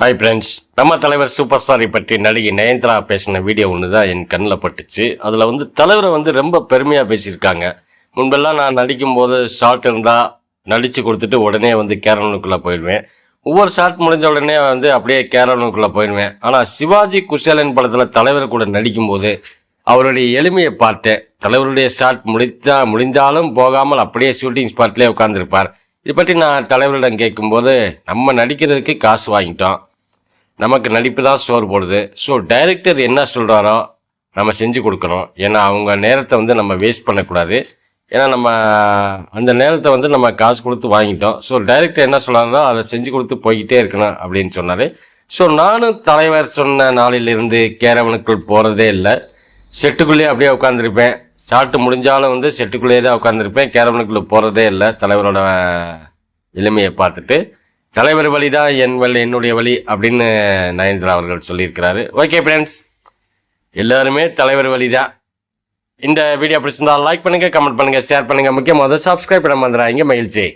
Hi friends நம்ம தலைவர் super ஸ்டாரை பற்றி நடிகை நயன்தாரா பேசின வீடியோ ஒன்று தான் என் கண்ணில் பட்டுச்சு. அதில் வந்து தலைவரை வந்து ரொம்ப பெருமையாக பேசியிருக்காங்க. முன்பெல்லாம் நான் நடிக்கும் போது ஷார்ட் இருந்தால் நடித்து கொடுத்துட்டு உடனே வந்து கேரளனுக்குள்ளே போயிடுவேன். ஒவ்வொரு ஷார்ட் முடிஞ்ச உடனே வந்து அப்படியே கேரளனுக்குள்ளே போயிடுவேன். ஆனால் சிவாஜி குஷேலன் படத்தில் தலைவர் கூட நடிக்கும்போது அவருடைய எளிமையை பார்த்தேன். தலைவருடைய ஷாட் முடித்தா முடிந்தாலும் போகாமல் அப்படியே ஷூட்டிங் ஸ்பாட்லேயே உட்காந்துருப்பார் இதை பற்றி நான் தலைவரிடம் கேட்கும்போது நம்ம நடிக்கிறதுக்கு காசு வாங்கிட்டோம். நமக்கு நடிப்பு தான் சோறு போடுது. ஸோ டைரக்டர் என்ன சொல்கிறாரோ நம்ம செஞ்சு கொடுக்கணும். ஏன்னா அவங்க நேரத்தை வந்து நம்ம வேஸ்ட் பண்ணக்கூடாது. ஏன்னா நம்ம அந்த நேரத்தை வந்து நம்ம காசு கொடுத்து வாங்கிட்டோம். ஸோ டைரக்டர் என்ன சொல்கிறாரோ அதை செஞ்சு கொடுத்து போய்கிட்டே இருக்கணும் அப்படின்னு சொன்னார். ஸோ நானும் தலைவர் சொன்ன நாளிலிருந்து கேரவனுக்குள் போகிறதே இல்லை. செட்டுக்குள்ளேயே அப்படியே உட்காந்துருப்பேன் சாப்பிட்டு முடிஞ்சாலும் வந்து செட்டுக்குள்ளேயே தான் உட்காந்துருப்பேன் கேரவனுக்குள்ளே போகிறதே இல்லை. தலைவரோட எளிமையை பார்த்துட்டு. தலைவர் வழி தான் என் வழி என்னுடைய வழி அப்படின்னு நயன்தரா அவர்கள் சொல்லியிருக்கிறாரு. ஓகே ஃப்ரெண்ட்ஸ் எல்லாருமே தலைவர் வழி தான். இந்த வீடியோ பிடிச்சிருந்தால் லைக் பண்ணுங்கள் கமெண்ட் பண்ணுங்கள் ஷேர் பண்ணுங்கள் முக்கியமாக சப்ஸ்கிரைப் பண்ண மறந்துடாதீங்க. மகிழ்ச்சி.